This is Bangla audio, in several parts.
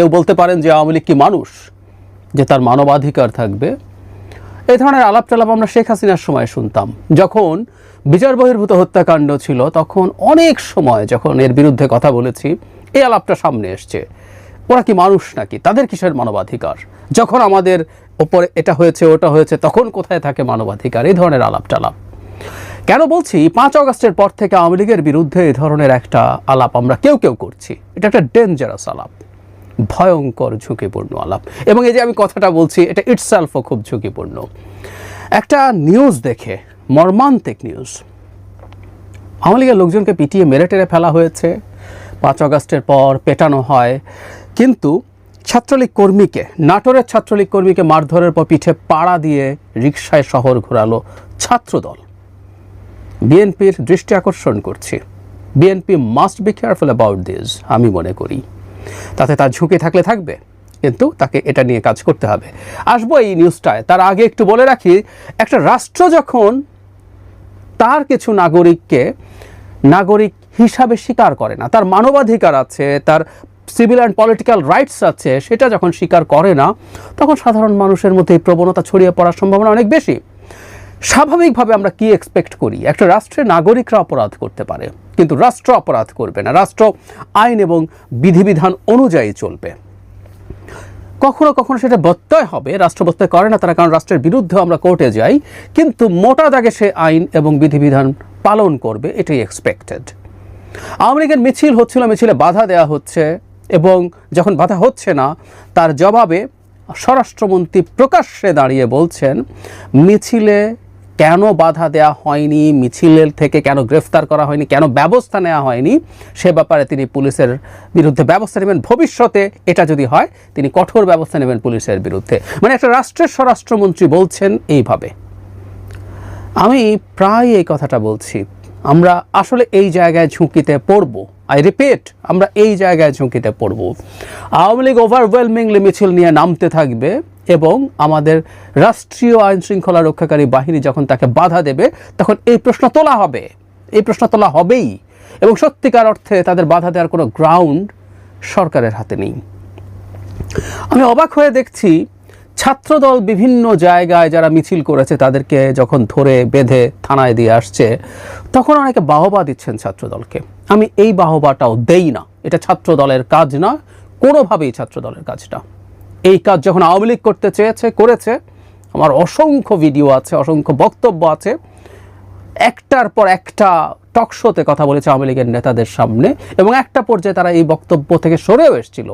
কেউ বলতে পারেন যে আওয়ামী লীগ কি মানুষ, যে তার মানবাধিকার থাকবে। এই ধরনের আলাপ টালাপ আমরা শেখ হাসিনার সময় শুনতাম। যখন বিচার বহির্ভূত হত্যাকাণ্ড ছিল, তখন অনেক সময় যখন এর বিরুদ্ধে কথা বলেছি, এই আলাপটা সামনে এসছে। ওরা কি মানুষ নাকি? তাদের কিসের মানবাধিকার? যখন আমাদের ওপরে এটা হয়েছে, ওটা হয়েছে, তখন কোথায় থাকে মানবাধিকার? এই ধরনের আলাপ টালাপ কেন বলছি? পাঁচ অগস্টের পর থেকে আওয়ামী লীগের বিরুদ্ধে এই ধরনের একটা আলাপ আমরা কেউ কেউ করছি। এটা একটা ডেঞ্জারাস আলাপ। ভয়ঙ্কর ঝুঁকিপূর্ণ আলাপ। এবং এই যে আমি কথাটা বলছি, এটা ইটসেলফও খুব ঝুঁকিপূর্ণ। একটা নিউজ দেখে, মর্মান্তিক নিউজ আওয়ামী লীগের লোকজনকে পিটিয়ে মেরে টেরে ফেলা হয়েছে। পাঁচ আগস্টের পর পেটানো হয়। কিন্তু ছাত্রলীগ কর্মীকে, নাটোরের ছাত্রলীগ কর্মীকে মারধরের পর পিঠে পাড়া দিয়ে রিকশায় শহর ঘোরালো ছাত্রদল। বিএনপির দৃষ্টি আকর্ষণ করছি। BNP must be careful about this আমি মনে করি। তাতে তার ঝুঁকি থাকলে থাকবে, কিন্তু তাকে এটা নিয়ে কাজ করতে হবে। আসব এই নিউজটায়। তার আগে একটু বলে রাখি, একটা রাষ্ট্র যখন তার কিছু নাগরিককে নাগরিক হিসাবে স্বীকার করে না, তার মানবাধিকার আছে, তার সিভিল অ্যান্ড পলিটিক্যাল রাইটস আছে, সেটা যখন স্বীকার করে না, তখন সাধারণ মানুষের মধ্যে এই প্রবণতা ছড়িয়ে পড়ার সম্ভাবনা অনেক বেশি। স্বাভাবিকভাবে আমরা কি এক্সপেক্ট করি? একটা রাষ্ট্রের নাগরিকরা অপরাধ করতে পারে, কিন্তু রাষ্ট্র অপরাধ করবে না। রাষ্ট্র আইন এবং বিধিবিধান অনুযায়ী চলবে। কখনো কখনো সেটা বত্যয় হবে, রাষ্ট্র বত্যয় করে না তারা, কারণ রাষ্ট্রের বিরুদ্ধে আমরা কোর্টে যাই, কিন্তু মোটা দাগে সে আইন এবং বিধিবিধান পালন করবে, এটাই এক্সপেক্টেড আমেরিকান মিছিল হচ্ছিল, মিছিলে বাধা দেওয়া হচ্ছে এবং যখন বাধা হচ্ছে না, তার জবাবে স্বরাষ্ট্রমন্ত্রী প্রকাশ্যে দাঁড়িয়ে বলছেন, মিছিলে কেন বাধা দেওয়া হয়নি, মিছিলের থেকে কেন গ্রেফতার করা হয়নি, কেন ব্যবস্থা নেওয়া হয়নি, সে ব্যাপারে তিনি পুলিশের বিরুদ্ধে ব্যবস্থা নেবেন। ভবিষ্যতে এটা যদি হয়, তিনি কঠোর ব্যবস্থা নেবেন পুলিশের বিরুদ্ধে। মানে একটা রাষ্ট্রের স্বরাষ্ট্রমন্ত্রী বলছেন এইভাবে। আমি প্রায় এই কথাটা বলছি। আমরা আসলে এই জায়গায় ঝুঁকিতে পড়ব। আই রিপিট আমরা এই জায়গায় ঝুঁকিতে পড়ব। আওয়ামী লীগ ওভারওয়েলমিংলি মিছিল নিয়ে নামতে থাকবে। এবং আমাদের রাষ্ট্রীয় আইন শৃঙ্খলা রক্ষাকারী বাহিনী যখন তাকে বাধা দেবে, তখন এই প্রশ্ন তোলা হবে। এই প্রশ্ন তোলা হবেই। এবং সত্যিকার অর্থে তাদের বাধা দেওয়ার কোনো গ্রাউন্ড সরকারের হাতে নেই। আমি অবাক হয়ে দেখছি, ছাত্রদল বিভিন্ন জায়গায় যারা মিছিল করেছে, তাদেরকে যখন ধরে বেঁধে থানায় দিয়ে আসছে, তখন অনেকে বাহবা দিচ্ছেন ছাত্রদলকে। আমি এই বাহবাটাও দেই না। এটা ছাত্রদলের কাজ না, কোনোভাবেই ছাত্রদলের কাজ না এই কাজ যখন আওয়ামী লীগ করতে চেয়েছে, করেছে, আমার অসংখ্য ভিডিও আছে, অসংখ্য বক্তব্য আছে। একটার পর একটা টক শোতে কথা বলেছে আওয়ামী লীগের নেতাদের সামনে এবং একটা পর্যায়ে তারা এই বক্তব্য থেকে সরেও এসেছিল।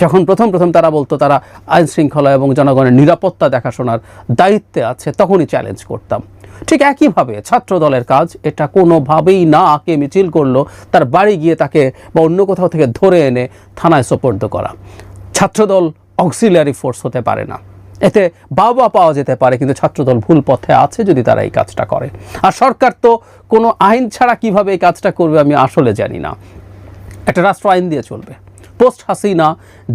যখন প্রথম প্রথম তারা বলতো, তারা আইন শৃঙ্খলা এবং জনগণের নিরাপত্তা দেখাশোনার দায়িত্বে আছে, তখনই চ্যালেঞ্জ করতাম। ঠিক একইভাবে ছাত্র দলের কাজ, এটা কোনোভাবেই না কে মিছিল করল, তার বাড়ি গিয়ে তাকে বা অন্য কোথাও থেকে ধরে এনে থানায় সোপর্দ করা। ছাত্রদল অক্সিলারি ফোর্স হতে পারে না। এতে বাবা পাওয়া যেতে পারে, কিন্তু ছাত্রদল ভুল পথে আছে যদি তারা এই কাজটা করে। আর সরকার তো কোনো আইন ছাড়া কীভাবে এই কাজটা করবে আমি আসলে জানি না। একটা রাষ্ট্র আইন দিয়ে চলবে। পোস্ট হাসিনা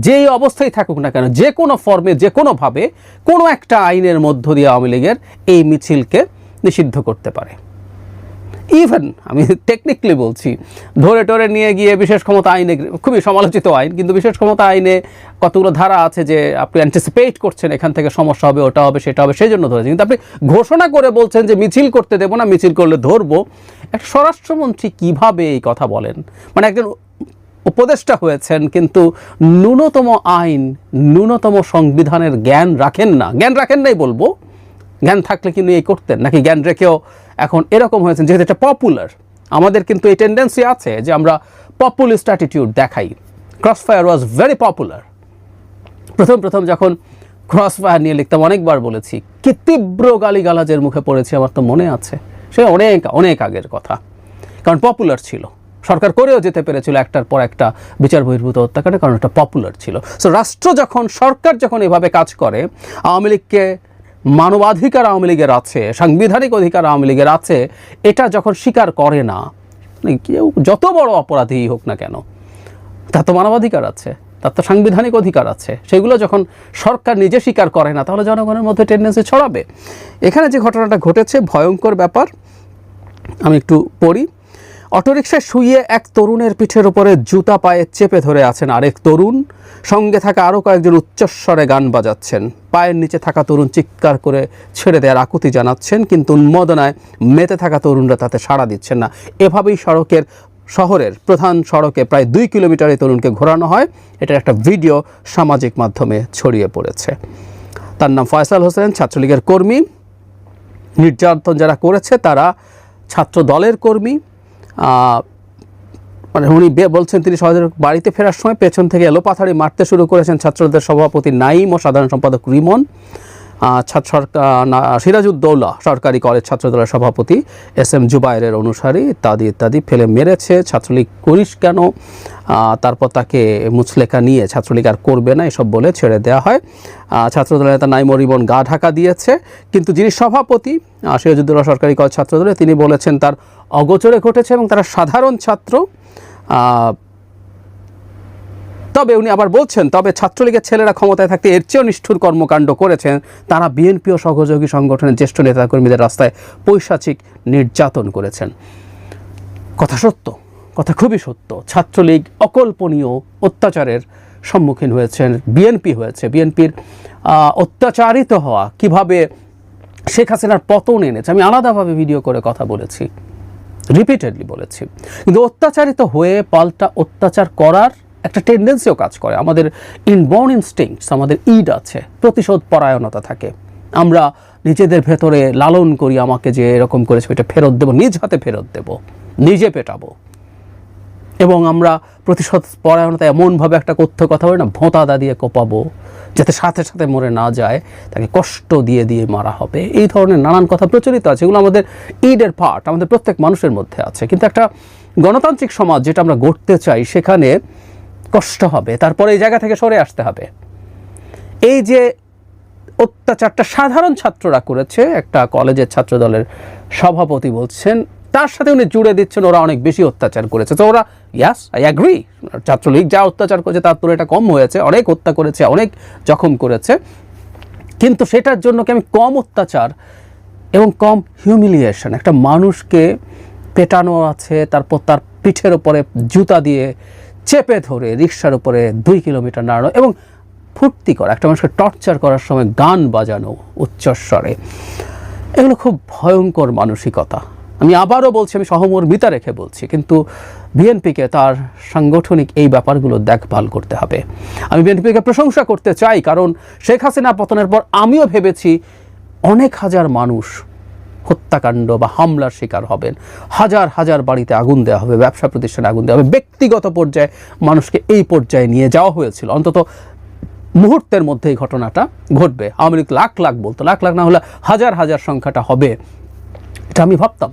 যেই অবস্থায় থাকুক না কেন, যে কোনো ফর্মে, যে কোনোভাবে কোনো একটা আইনের মধ্য দিয়ে আওয়ামী লীগের এই মিছিলকে নিষিদ্ধ করতে পারে। ইভেন আমি টেকনিক্যালি বলছি, ধরে টরে নিয়ে গিয়ে বিশেষ ক্ষমতা আইনে খুবই সমালোচিত আইন, কিন্তু বিশেষ ক্ষমতা আইনে কতগুলো ধারা আছে যে আপনি অ্যান্টিসিপেট করছেন এখান থেকে সমস্যা হবে, ওটা হবে, সেটা হবে সেই জন্য ধরেছেন কিন্তু আপনি ঘোষণা করে বলছেন যে মিছিল করতে দেবো না, মিছিল করলে ধরবো। একটা স্বরাষ্ট্রমন্ত্রী কীভাবে এই কথা বলেন? মানে একজন উপদেষ্টা হয়েছেন, কিন্তু ন্যূনতম আইন, ন্যূনতম সংবিধানের জ্ঞান রাখেন না। জ্ঞান রাখেন নাই বলব। জ্ঞান থাকলে কিন্তু এই করতেন। নাকি জ্ঞান রেখেও এখন এরকম হয়েছেন? যেহেতু এটা পপুলার আমাদের কিন্তু এই টেন্ডেন্সি আছে যে আমরা পপুলিস্ট অ্যাটিটিউড দেখাই। Cross fire was very popular প্রথম প্রথম যখন ক্রস ফায়ার নিয়ে লিখতাম, অনেকবার বলেছি, কি তীব্র গালিগালাজের মুখে পড়েছি আমার তো মনে আছে। সে অনেক অনেক আগের কথা। কারণ পপুলার ছিল। সরকার করেও যেতে পেরেছিল একটার পর একটা বিচার বহির্ভূত হত্যাকাণ্ড, কারণ এটা পপুলার ছিল। সো রাষ্ট্র যখন, সরকার যখন এভাবে কাজ করে, আওয়ামী লীগকে মানবাধিকার আওয়ামী লীগের আছে, সাংবিধানিক অধিকার আওয়ামী লীগের আছে, এটা যখন স্বীকার করে না মানে কেউ যত বড় অপরাধী হোক না কেন, তার তো মানবাধিকার আছে, তার তো সাংবিধানিক অধিকার আছে, সেগুলো যখন সরকার নিজে স্বীকার করে না, তাহলে জনগণের মধ্যে টেন্ডেন্সি ছড়াবে। এখানে যে ঘটনাটা ঘটেছে, ভয়ঙ্কর ব্যাপার, আমি একটু পড়ি। অটোরিকশায় শুয়ে এক তরুণের পিঠের উপরে জুতা পায়ে চেপে ধরে আছেন আরেক তরুণ। সঙ্গে থাকা আরও কয়েকজন উচ্চস্বরে গান বাজাচ্ছেন। পায়ের নিচে থাকা তরুণ চিৎকার করে ছেড়ে দেওয়ার আকুতি জানাচ্ছেন, কিন্তু উন্মোদনায় মেতে থাকা তরুণরা তাতে সাড়া দিচ্ছেন না। এভাবেই সড়কের শহরের প্রধান সড়কে প্রায় দুই কিলোমিটার তরুণকে ঘোরানো হয়। এটার একটা ভিডিও সামাজিক মাধ্যমে ছড়িয়ে পড়েছে। তার নাম ফয়সাল হোসেন, ছাত্রলীগের কর্মী। নির্যাতন যারা করেছে তারা ছাত্র দলের কর্মী। মানে উনি বলছেন তিনি সহজে বাড়িতে ফেরার সময় পেছন থেকে এলোপাথাড়ি মারতে শুরু করেছেন ছাত্রদের সভাপতি নাইম ও সাধারণ সম্পাদক রিমন। ছাত্র সরকার সিরাজউদ্দৌলা সরকারি কলেজ ছাত্রদলের সভাপতি এস এম জুবাইরের অনুসারী ইত্যাদি ইত্যাদি ফেলে মেরেছে। ছাত্রলীগ করিস কেন? তারপর তাকে মুচলেখা নিয়ে ছাত্রলীগ আর করবে না, এসব বলে ছেড়ে দেওয়া হয়। ছাত্রদলের নেতা নাইম ও রিমন গা ঢাকা দিয়েছে। কিন্তু যিনি সভাপতি সিরাজউদ্দৌলা সরকারি কলেজ ছাত্রদলে তিনি বলেছেন, তার অগোচরে ঘটেছে এবং তারা সাধারণ ছাত্র। তবে উনি আবার বলছেন, তবে ছাত্রলীগের ছেলেরা ক্ষমতায় থাকতে এর চেয়েও নিষ্ঠুর কর্মকাণ্ড করেছেন। তারা বিএনপি ও সহযোগী সংগঠনের জ্যেষ্ঠ নেতাকর্মীদের রাস্তায় পৈশাচিক নির্যাতন করেছেন। কথা সত্য, কথা খুবই সত্য। ছাত্রলীগ অকল্পনীয় অত্যাচারের সম্মুখীন হয়েছেন, বিএনপি হয়েছে। বিএনপির অত্যাচারিত হওয়া, কীভাবে শেখ হাসিনার পতন এনেছে, আমি আলাদাভাবে ভিডিও করে কথা বলেছি, রিপিটেডলি বলেছি। কিন্তু অত্যাচারিত হয়ে পাল্টা অত্যাচার করার একটা টেন্ডেন্সিও কাজ করে। আমাদের ইনবর্ন ইনস্টিংস আমাদের ইড আছে, প্রতিশোধ পরায়ণতা থাকে। আমরা নিজেদের ভেতরে লালন করি, আমাকে যে এরকম করেছে এটা ফেরত দেবো, নিজ হাতে ফেরত দেবো, নিজে পেটাবো। এবং আমরা প্রতিশোধ পরায়ণতা এমনভাবে একটা কথ্য কথা বলি না ভোঁতাদা দিয়ে কোপাবো, যাতে সাথে সাথে মরে না যায়, তাকে কষ্ট দিয়ে দিয়ে মারা হবে। এই ধরনের নানান কথা প্রচলিত আছে, এগুলো আমাদের ইডের পার্ট আমাদের প্রত্যেক মানুষের মধ্যে আছে। কিন্তু একটা গণতান্ত্রিক সমাজ, যেটা আমরা গড়তে চাই, সেখানে কষ্ট হবে, তারপরে এই জায়গা থেকে সরে আসতে হবে। এই যে অত্যাচারটা সাধারণ ছাত্ররা করেছে, একটা কলেজের ছাত্র দলের সভাপতি বলছেন, তার সাথে উনি জুড়ে দিচ্ছেন, ওরা অনেক বেশি অত্যাচার করেছে। তো ওরা ইয়াস আই অ্যাগ্রি ছাত্রলীগ যা অত্যাচার করেছে, তার তুলনায় এটা কম হয়েছে, অনেক হত্যা করেছে, অনেক জখম করেছে। কিন্তু সেটার জন্য কি আমি কম অত্যাচার এবং কম হিউমিলিয়েশন একটা মানুষকে পেটানো আছে, তারপর তার পিঠের ওপরে জুতা দিয়ে চেপে ধরে রিক্সার উপরে দুই কিলোমিটার নাড়ানো এবং ফুর্তি করা, একটা মানুষকে টর্চার করার সময় গান বাজানো উচ্চস্বরে। এগুলো খুব ভয়ঙ্কর মানসিকতা। আমি আবারও বলছি, আমি সহমর্মিতা রেখে বলছি, কিন্তু বিএনপিকে তার সাংগঠনিক এই ব্যাপারগুলো দেখভাল করতে হবে। আমি বিএনপিকে প্রশংসা করতে চাই, কারণ শেখ হাসিনা পতনের পর আমিও ভেবেছি অনেক হাজার মানুষ হত্যাকাণ্ড বা হামলার শিকার হবেন। হাজার হাজার বাড়িতে আগুন দেওয়া হবে, ব্যবসা প্রতিষ্ঠানে আগুন দেওয়া হবে। ব্যক্তিগত পর্যায়ে মানুষকে এই পর্যায়ে নিয়ে যাওয়া হয়েছিল। অন্তত মুহূর্তের মধ্যে এই ঘটনাটা ঘটবে। আওয়ামী লীগ লাখ লাখ বলতো, লাখ লাখ না হলে হাজার হাজার সংখ্যাটা হবে। এটা আমি ভাবতাম।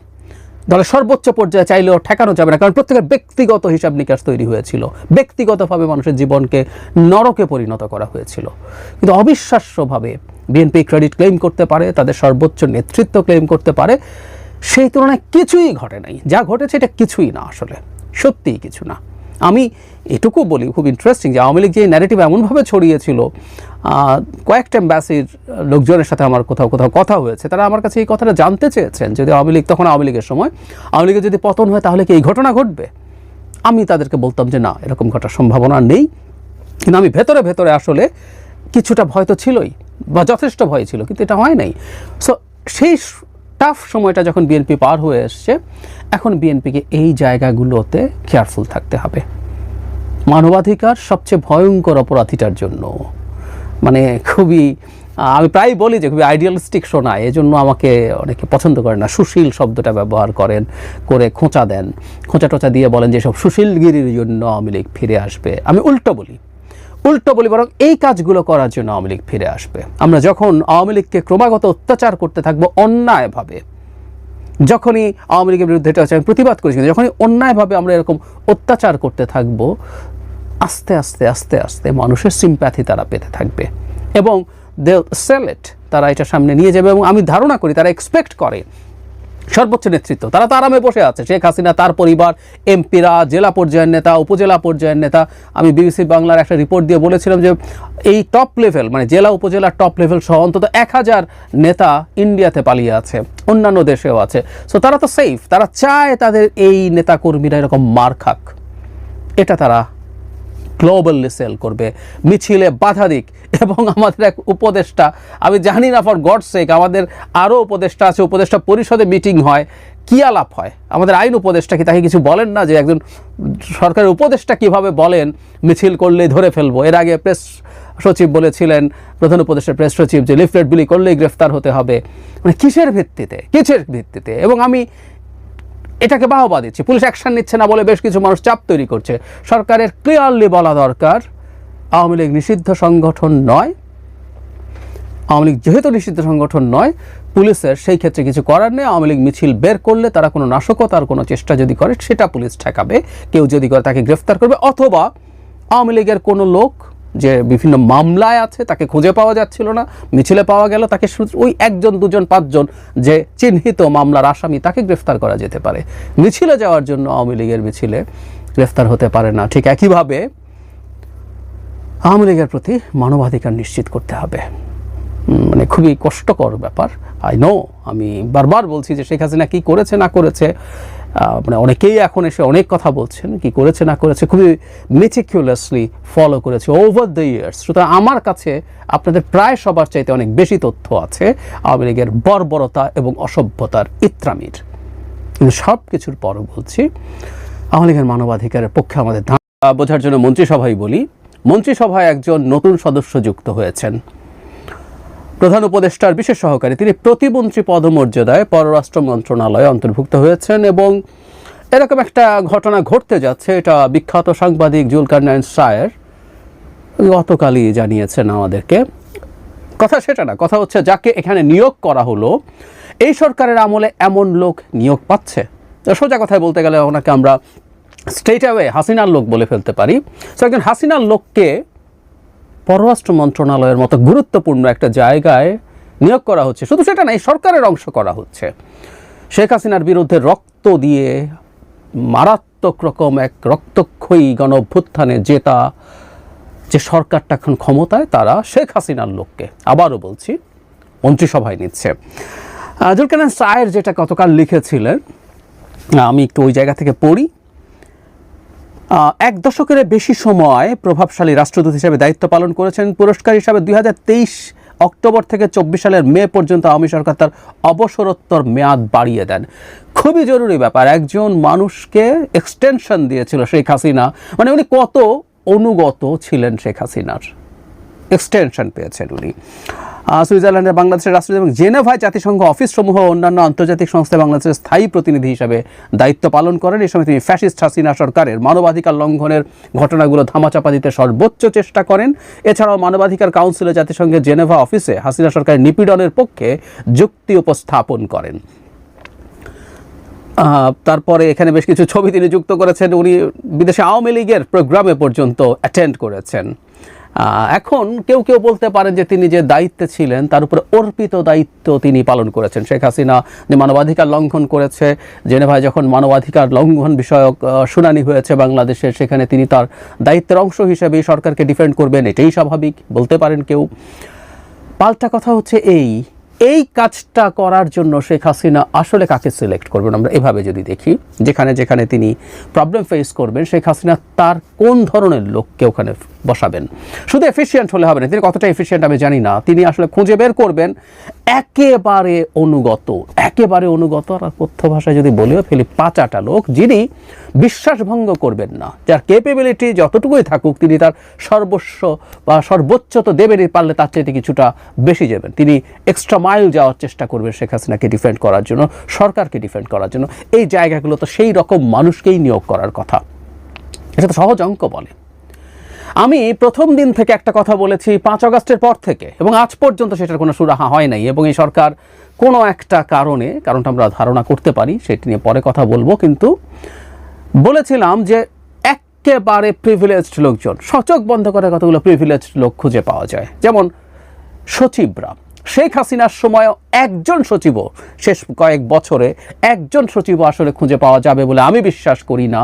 দলের সর্বোচ্চ পর্যায়ে চাইলেও ঠেকানো যাবে না, কারণ প্রত্যেকের ব্যক্তিগত হিসাব নিকাশ তৈরি হয়েছিল। ব্যক্তিগতভাবে মানুষের জীবনকে নরকে পরিণত করা হয়েছিল। কিন্তু অবিশ্বাস্যভাবে বিএনপি ক্রেডিট ক্লেম করতে পারে, তাদের সর্বোচ্চ নেতৃত্ব ক্লেম করতে পারে, সেই তুলনায় কিছুই ঘটে নাই। যা ঘটেছে এটা কিছুই না আসলে, সত্যিই কিছু না। আমি এটুকু বলি, খুব ইন্টারেস্টিং যে আওয়ামী লীগ যে ন্যারেটিভ এমনভাবে ছড়িয়েছিল কয়েকটা এম্বাসির লোকজনের সাথে আমার কোথাও কোথাও কথা হয়েছে, তারা আমার কাছে এই কথাটা জানতে চেয়েছেন, যদি আওয়ামী লীগ তখন আওয়ামী লীগের সময়, আওয়ামী লীগের যদি পতন হয় তাহলে কি এই ঘটনা ঘটবে? আমি তাদেরকে বলতাম যে না, এরকম ঘটার সম্ভাবনা নেই। কিন্তু আমি ভেতরে ভেতরে আসলে কিছুটা ভয় তো ছিলই। বা যথেষ্ট ভয় ছিল, কিন্তু এটা হয় নাই। সো সেই টাফ সময়টা যখন বিএনপি পার হয়ে এসছে, এখন বিএনপিকে এই জায়গাগুলোতে কেয়ারফুল থাকতে হবে। মানবাধিকার সবচেয়ে ভয়ঙ্কর অপরাধীটার জন্য। মানে খুবই আমি প্রায় বলি যে খুবই আইডিয়ালিস্টিক শোনায় এজন্য আমাকে অনেকে পছন্দ করেন না। সুশীল শব্দটা ব্যবহার করেন, করে খোঁচা দেন। খোঁচা টোচা দিয়ে বলেন যে সব সুশীলগিরির জন্য আওয়ামী লীগ ফিরে আসবে। আমি উল্টো বলি। উল্টো বলি বরং এই কাজগুলো করার জন্য আওয়ামী লীগ ফিরে আসবে। আমরা যখন আওয়ামী লীগকে ক্রমাগত অত্যাচার করতে থাকব অন্যায়ভাবে, যখনই আওয়ামী লীগের বিরুদ্ধে এটা আমি প্রতিবাদ করেছি কিন্তু যখনই অন্যায়ভাবে আমরা এরকম অত্যাচার করতে থাকব, আস্তে আস্তে আস্তে আস্তে মানুষের সিম্প্যাথি তারা পেতে থাকবে এবং দে সেল ইট তারা এটা সামনে নিয়ে যাবে এবং আমি ধারণা করি তারা এক্সপেক্ট করে সর্বোচ্চ নেতৃত্ব। তারা তো আরামে বসে আছে। শেখ হাসিনা, তার পরিবার, এমপিরা, জেলা পর্যায়ের নেতা, উপজেলা পর্যায়ের নেতা। আমি বিবিসি বাংলার একটা রিপোর্ট দিয়ে বলেছিলাম যে, এই টপ লেভেল মানে জেলা উপজেলার টপ লেভেল সহ অন্তত এক হাজার নেতা ইন্ডিয়াতে পালিয়ে আছে। অন্যান্য দেশেও আছে। সো তারা তো সেফ তারা চায় তাদের এই নেতাকর্মীরা এরকম মার খাক। এটা তারা গ্লোবালি সেল করবে। মিছিলে বাধা দিক। এবং আমাদের এক উপদেষ্টা, আমি জানি না ফর গড সেক, আমাদের আরও উপদেষ্টা আছে, উপদেষ্টা পরিষদে মিটিং হয়। কী আলাপ হয়? আমাদের আইন উপদেষ্টা কি তাকে কিছু বলেন না যে একজন সরকারের উপদেষ্টা কীভাবে বলেন, মিছিল করলেই ধরে ফেলব? এর আগে প্রেস সচিব বলেছিলেন, প্রধান উপদেষ্টা প্রেস সচিব যে লিফলেট বিলি করলেই গ্রেফতার হতে হবে। মানে কিসের ভিত্তিতে? কিসের ভিত্তিতে? এবং আমি এটাকে বাহবা দিচ্ছে। পুলিশ অ্যাকশন নিচ্ছে না বলে বেশ কিছু মানুষ চাপ তৈরি করছে। সরকারের ক্লিয়ারলি বলা দরকার, আওয়ামী লীগ নিষিদ্ধ সংগঠন নয়। আওয়ামী লীগ যেহেতু নিষিদ্ধ সংগঠন নয়, পুলিশের সেই ক্ষেত্রে কিছু করার নেই। আওয়ামী লীগ মিছিল বের করলে তারা কোনো নাশকতার কোনো চেষ্টা যদি করে, সেটা পুলিশ ঠেকাবে। কেউ যদি করে তাকে গ্রেফতার করবে, অথবা আওয়ামী লীগের কোনো লোক যে বিভিন্ন মামলায় আছে, তাকে খুঁজে পাওয়া যাচ্ছিল না, মিছিলে পাওয়া গেল, তাকে ওই একজন, দুজন, পাঁচজন যে চিহ্নিত মামলার আসামি, তাকে গ্রেফতার করা যেতে পারে। মিছিলে যাওয়ার জন্য আওয়ামী লীগের মিছিলে গ্রেফতার হতে পারে না। ঠিক একইভাবে আওয়ামী লীগের প্রতি মানবাধিকার নিশ্চিত করতে হবে। মানে খুবই কষ্টকর ব্যাপার। আই নো আমি বারবার বলছি যে শেখ হাসিনা কী করেছে, না করেছে। মানে অনেকেই এখন এসে অনেক কথা বলছেন, কি করেছে, না করেছে, খুবই মেটিকুলাসলি ফলো করেছে ওভার দ্য ইয়ার্স সুতরাং আমার কাছে আপনাদের প্রায় সবার চাইতে অনেক বেশি তথ্য আছে আওয়ামী লীগের বর্বরতা এবং অসভ্যতার ইত্রামির। কিন্তু সব কিছুর পরও বলছি, আওয়ামী লীগের মানবাধিকারের পক্ষে আমাদের বোঝার জন্য মন্ত্রিসভায় বলি, মন্ত্রিসভায় একজন নতুন সদস্য যুক্ত হয়েছেন। প্রধান উপদেষ্টার বিশেষ সহকারী তিনি প্রতিমন্ত্রী পদমর্যাদায় পররাষ্ট্র মন্ত্রণালয়ে অন্তর্ভুক্ত হয়েছেন এবং এরকম একটা ঘটনা ঘটতে যাচ্ছে, এটা বিখ্যাত সাংবাদিক জুলকার নাইন সায়ের গতকালই জানিয়েছেন আমাদেরকে। কথা সেটা না, কথা হচ্ছে যাকে এখানে নিয়োগ করা হলো, এই সরকারের আমলে এমন লোক নিয়োগ পাচ্ছে? সোজা কথায় বলতে গেলে ওনাকে আমরা স্টেট অ্যাওয়ে হাসিনার লোক বলে ফেলতে পারি। সো একজন হাসিনার লোককে পররাষ্ট্র মন্ত্রণালয়ের মতো গুরুত্বপূর্ণ একটা জায়গায় নিয়োগ করা হচ্ছে। শুধু সেটা না, এই সরকারের অংশ করা হচ্ছে। শেখ হাসিনার বিরুদ্ধে রক্ত দিয়ে মারাত্মক রকম এক রক্তক্ষয়ী গণ অভ্যুত্থানে জেতা যে সরকারটা এখন ক্ষমতায়, তারা শেখ হাসিনার লোককে। আবারও বলছি, মন্ত্রিসভায় নিচ্ছে। জুলকানান সায়ের যেটা গতকাল লিখেছিলেন, আমি একটু ওই জায়গা থেকে পড়ি। এক দশকের বেশি সময় প্রভাবশালী রাষ্ট্রদূত হিসেবে দায়িত্ব পালন করেছেন পুরস্কার হিসাবে দুই হাজার তেইশ অক্টোবর থেকে চব্বিশ সালের মে পর্যন্ত আওয়ামী সরকার তার অবসরোত্তর মেয়াদ বাড়িয়ে দেন। খুবই জরুরি ব্যাপার, একজন মানুষকে এক্সটেনশন দিয়েছিল শেখ হাসিনা মানে উনি কত অনুগত ছিলেন শেখ হাসিনার। এক্সটেনশন পেয়েছেন উনি। সুইজারল্যান্ডের বাংলাদেশের রাষ্ট্রদূত এবং জেনেভায় জাতিসংঘ অফিস সমূহ অন্যান্য আন্তর্জাতিক সংস্থায় বাংলাদেশের স্থায়ী প্রতিনিধি হিসাবে দায়িত্ব পালন করেন। এই সময় তিনি ফ্যাসিস্ট হাসিনা সরকারের মানবাধিকার লঙ্ঘনের ঘটনাগুলো ধামাচাপা দিতে সর্বোচ্চ চেষ্টা করেন। এছাড়াও মানবাধিকার কাউন্সিলে জাতিসংঘের জেনেভা অফিসে হাসিনা সরকারের নিপীড়নের পক্ষে যুক্তি উপস্থাপন করেন। তারপরে এখানে বেশ কিছু ছবি তিনি যুক্ত করেছেন। উনি বিদেশে আওয়ামী লীগের প্রোগ্রামে পর্যন্ত অ্যাটেন্ড করেছেন। এখন কেউ কেউ বলতে পারেন যে তিনি যে দায়িত্বে ছিলেন, তার উপরে অর্পিত দায়িত্ব তিনি পালন করেছেন। শেখ হাসিনা যে মানবাধিকার লঙ্ঘন করেছে, জেনেভায় যখন মানবাধিকার লঙ্ঘন বিষয়ক শুনানি হয়েছে বাংলাদেশের সেখানে তিনি তার দায়িত্বের অংশ হিসেবে সরকারকে ডিফেন্ড করবেন, এটাই স্বাভাবিক, বলতে পারেন কেউ। পাল্টা কথা হচ্ছে এই এই কাজটা করার জন্য শেখ হাসিনা আসলে কাকে সিলেক্ট করবেন? আমরা এভাবে যদি দেখি, যেখানে যেখানে তিনি প্রবলেম ফেস করবেন, শেখ হাসিনা তার কোন ধরনের লোককে ওখানে বসাবেন। শুধু এফিসিয়েন্ট হলে হবে না, তিনি কতটা এফিসিয়েন্ট আমি জানি না। তিনি আসলে খুঁজে বের করবেন একেবারে অনুগত একেবারে অনুগত। আর কথ্য ভাষায় যদি বলেও ফেলি পাঁচাটা লোক যিনি বিশ্বাসভঙ্গ করবেন না, যার ক্যাপেবিলিটি যতটুকুই থাকুক, তিনি তার সর্বস্ব বা সর্বোচ্চ তো দেবেনই, পারলে তার চাইতে কিছুটা বেশি যাবেন। তিনি এক্সট্রা মাইল যাওয়ার চেষ্টা করবেন শেখ হাসিনাকে ডিফেন্ড করার জন্য, সরকারকে ডিফেন্ড করার জন্য। এই জায়গাগুলো তো সেই রকম মানুষকেই নিয়োগ করার কথা। এটা তো সহজ অঙ্ক বলে। আমি প্রথম দিন থেকে একটা কথা বলেছি, পাঁচ আগস্টের পর থেকে, এবং আজ পর্যন্ত সেটার কোনো সুরাহা হয় নাই, এবং এই সরকার কোনো একটা কারণে, কারণটা আমরা ধারণা করতে পারি, সেটি নিয়ে পরে কথা বলব, কিন্তু বলেছিলাম যে একেবারে প্রিভিলেজড লোকজন, সচক বন্ধ করার কতগুলো প্রিভিলেজড লোক খুঁজে পাওয়া যায়। যেমন সচিবরা, শেখ হাসিনার সময় একজন সচিবও, শেষ কয়েক বছরে একজন সচিব আসলে খুঁজে পাওয়া যাবে বলে আমি বিশ্বাস করি না,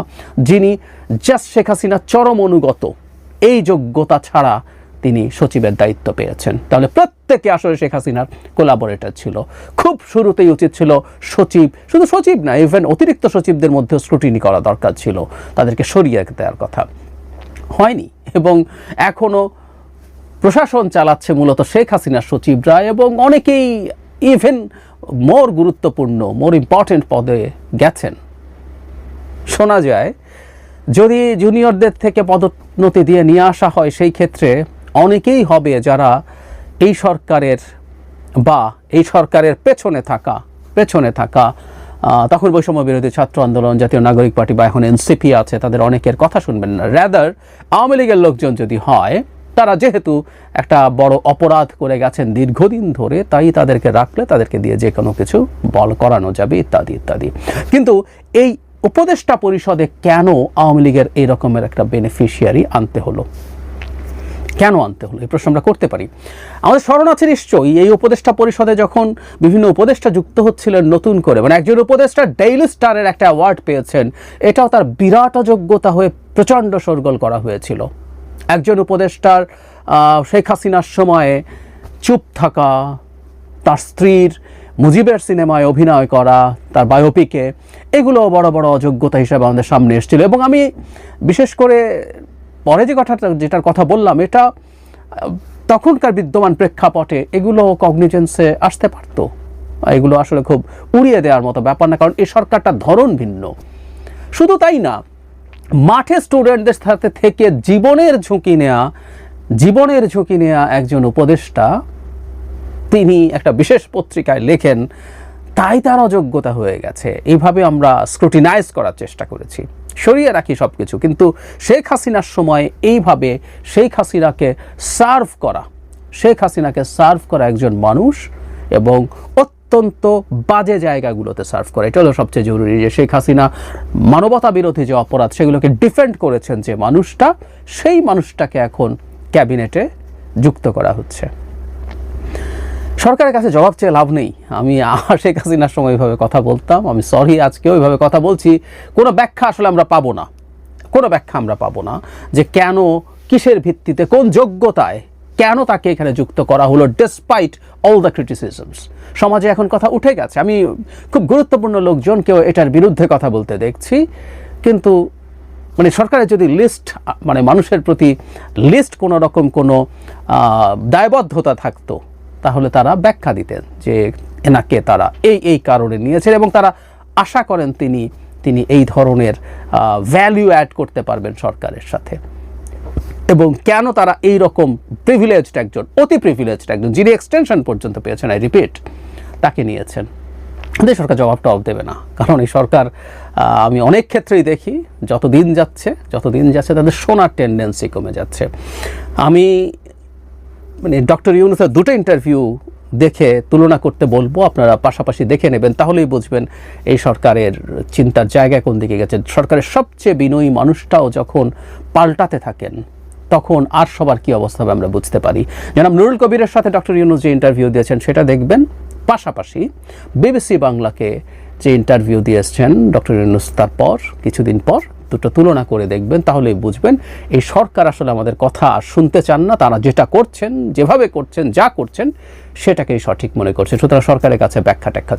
যিনি জাস্ট শেখ হাসিনার চরম অনুগত। এই যোগ্যতা ছাড়া তিনি সচিবের দায়িত্ব পেয়েছেন। তাহলে প্রত্যেকে আসলে শেখ হাসিনার কোলাবোরেটর ছিল। খুব শুরুতেই উচিত ছিল সচিব, শুধু সচিব না ইভেন অতিরিক্ত সচিবদের মধ্যে স্ক্রুটিনি করা দরকার ছিল। তাদেরকে সরিয়ে দেওয়ার কথা হয়নি এবং এখনও প্রশাসন চালাচ্ছে মূলত শেখ হাসিনার সচিবরা এবং অনেকেই ইভেন মোর গুরুত্বপূর্ণ মোর ইম্পর্টেন্ট পদে গেছেন। শোনা যায় যদি জুনিয়রদের থেকে পদোন্নতি দিয়ে নিয়ে আসা হয়, সেই ক্ষেত্রে অনেকেই হবে যারা এই সরকারের বা এই সরকারের পেছনে থাকা পেছনে থাকা। তখন বৈষম্য বিরোধী ছাত্র আন্দোলন, জাতীয় নাগরিক পার্টি বা এখন এনসিপি আছে, তাদের অনেকের কথা শুনবেন না। র্যাদার আওয়ামী লীগের লোকজন যদি হয়, তারা যেহেতু একটা বড় অপরাধ করে গেছেন দীর্ঘদিন ধরে, তাই তাদেরকে রাখলে তাদেরকে দিয়ে যে কোনো কিছু বল করানো যাবে, ইত্যাদি ইত্যাদি। কিন্তু এই উপদেষ্টা পরিষদে কেন আওয়ামী লীগের এই রকমের একটা বেনিফিশিয়ারি আনতে হলো? কেন আনতে হলো? এই প্রশ্ন আমরা করতে পারি। আমাদের স্মরণ আছে নিশ্চয়ই এই উপদেষ্টা পরিষদে যখন বিভিন্ন উপদেষ্টা যুক্ত হচ্ছিলেন নতুন করে মানে একজন উপদেষ্টা ডেইলি স্টারের একটা অ্যাওয়ার্ড পেয়েছেন, এটাও তার বিরাট অযোগ্যতা হয়ে প্রচণ্ড সরগোল করা হয়েছিল। একজন উপদেষ্টার শেখ হাসিনার সময়ে চুপ থাকা, তার স্ত্রীর মুজিবের সিনেমায় অভিনয় করা, তার বায়োপিকে এগুলো বড় বড় অযোগ্যতা হিসেবে আমাদের সামনে এসেছিল। এবং আমি বিশেষ করে পরে যে কথাটা, যেটার কথা বললাম, এটা তখনকার বিদ্যমান প্রেক্ষাপটে এগুলো কগনিজেন্সে আসতে পারতো। এগুলো আসলে খুব উড়িয়ে দেওয়ার মতো ব্যাপার না, কারণ এই সরকারটার ধরন ভিন্ন। শুধু তাই না, মাঠে স্টুডেন্টদের সাথে থেকে জীবনের ঝুঁকি নেয়া, জীবনের ঝুঁকি নেয়া একজন উপদেষ্টা তিনি একটা বিশেষ পত্রিকায় লেখেন, তাই তার অযোগ্যতা হয়ে গেছে। এইভাবে আমরা স্ক্রুটিনাইজ করার চেষ্টা করেছি। সরিয়ে রাখি সব কিছু কিন্তু শেখ হাসিনার সময় এইভাবে শেখ হাসিনাকে সার্ভ করা, শেখ হাসিনাকে সার্ভ করা একজন মানুষ এবং অত্যন্ত বাজে জায়গাগুলোতে সার্ভ করা। এটা হলো সবচেয়ে জরুরি যে শেখ হাসিনা মানবতা বিরোধী যে অপরাধ, সেগুলোকে ডিফেন্ড করেছেন যে মানুষটা, সেই মানুষটাকে এখন ক্যাবিনেটে যুক্ত করা হচ্ছে। সরকারের কাছে জবাব চেয়ে লাভ নেই। আমি শেখ হাসিনার সময় ওইভাবে কথা বলতাম। আমি সরি আজকে ওইভাবে কথা বলছি। কোনো ব্যাখ্যা আসলে আমরা পাবো না। কোনো ব্যাখ্যা আমরা পাবো না যে কেন, কিসের ভিত্তিতে, কোন যোগ্যতায়, কেন তাকে এখানে যুক্ত করা হলো ডিসপাইট অল দ্য ক্রিটিসিজমস সমাজে এখন কথা উঠে গেছে। আমি খুব গুরুত্বপূর্ণ লোকজনকেও এটার বিরুদ্ধে কথা বলতে দেখছি। কিন্তু মানে সরকারের যদি লিস্ট মানে মানুষের প্রতি লিস্ট কোনো রকম কোনো দায়বদ্ধতা থাকতো তাহলে তারা ব্যাখ্যা দিতেন যে এনাকে তারা এই এই কারণে নিয়েছেন এবং তারা আশা করেন তিনি তিনি এই ধরনের ভ্যালু অ্যাড করতে পারবেন সরকারের সাথে। এবং কেন তারা এই রকম প্রিভিলেজড একজন, অতি প্রিভিলেজড একজন, যিনি এক্সটেনশন পর্যন্ত পেয়েছেন আই রিপিট তাকে নিয়েছেন। আমাদের সরকার জবাব টবাব দেবে না, কারণ এই সরকার আমি অনেক ক্ষেত্রেই দেখি যত দিন যাচ্ছে যত দিন যাচ্ছে, তাদের শোনার টেন্ডেন্সি কমে যাচ্ছে। আমি মানে ডক্টর ইউনুসের দুটো ইন্টারভিউ দেখে তুলনা করতে বলব, আপনারা পাশাপাশি দেখে নেবেন, তাহলেই বুঝবেন এই সরকারের চিন্তার জায়গা কোন দিকে গেছে। সরকারের সবচেয়ে বিনয়ী মানুষটাও যখন পাল্টাতে থাকেন, তখন আর সবার কি অবস্থা হবে আমরা বুঝতে পারি। জনাব নুরুল কবিরের সাথে ডক্টর ইউনুস যে ইন্টারভিউ দিয়েছেন, সেটা দেখবেন। পাশাপাশি বিবিসি বাংলাকে যে ইন্টারভিউ দিয়ে এসছেন ডক্টর ইউনুস তারপর কিছুদিন পর দুটো তুলনা করে দেখবেন, তাহলেই বুঝবেন এই সরকার আসলে আমাদের কথা শুনতে চান না, তারা যেটা করছেন, যেভাবে করছেন, যা করছেন, সেটাকেই সঠিক মনে করছে সুতরাং সরকারের কাছে ব্যাখ্যা ট্যাখ্যা।